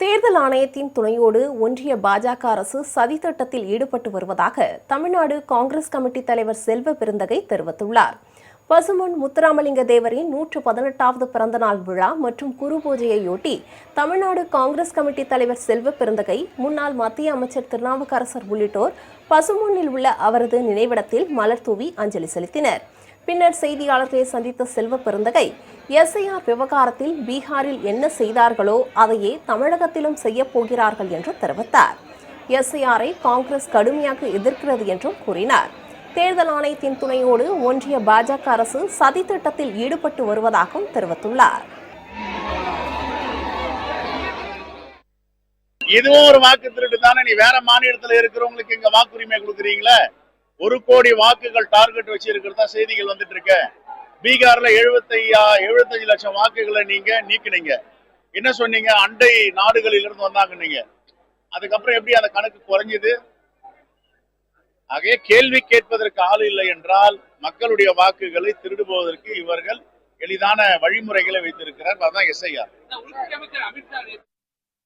தேர்தல் ஆணையத்தின் துணையோடு ஒன்றிய பாஜக அரசு சதித்திட்டத்தில் ஈடுபட்டு வருவதாக தமிழ்நாடு காங்கிரஸ் கமிட்டி தலைவர் செல்வ பெருந்தகை தெரிவித்துள்ளார். பசுமன் முத்துராமலிங்க தேவரின் நூற்று பதினெட்டாவது பிறந்தநாள் விழா மற்றும் குரு பூஜையையொட்டி தமிழ்நாடு காங்கிரஸ் கமிட்டி தலைவர் செல்வ பெருந்தகை முன்னாள் மத்திய அமைச்சர் திருநாவுக்கரசர் உள்ளிட்டோர் பசுமொன்னில் உள்ள அவரது நினைவிடத்தில் மலர் தூவி அஞ்சலி செலுத்தினர். பின்னர் செய்தியாளர்களை சந்தித்த செல்வ பெருந்தகை எஸ்ஐஆர் விவகாரத்தில் பீகாரில் என்ன செய்தார்களோ அதையே தமிழகத்திலும் செய்ய போகிறார்கள் என்று தெரிவித்தார். எஸ்ஐஆரை காங்கிரஸ் கடுமையாக எதிர்க்கிறது என்றும் கூறினார். தேர்தல் ஆணையத்தின் துணையோடு ஒன்றிய பாஜக அரசு சதித்திட்டத்தில் ஈடுபட்டு வருவதாகவும் தெரிவித்துள்ளார். இதுவும் ஒரு வாக்கு திருட்டு தானே? நீ வேற மாநிலத்துல இருக்கிறவங்களுக்கு இங்க வாக்குரிமை கொடுக்குறீங்களே? ஒரு கோடி வாக்குகள் டார்கெட் வச்சு இருக்கிறதா செய்திகள் வந்துட்டு இருக்க. பீகார்ல எழுபத்தையா எழுபத்தஞ்சு லட்சம் வாக்குகளை நீங்க நீக்கினீங்க. என்ன சொன்னீங்க? அண்டை நாடுகளில் இருந்து வந்தாங்க நீங்க அதுக்கப்புறம் எப்படி அந்த கணக்கு குறைஞ்சது? ஆகவே கேள்வி கேட்பதற்கு ஆள் இல்லை என்றால் மக்களுடைய வாக்குகளை திருடுபோவதற்கு இவர்கள் எளிதான வழிமுறைகளை வைத்திருக்கிறார். அதான் எஸ்ஐஆர்.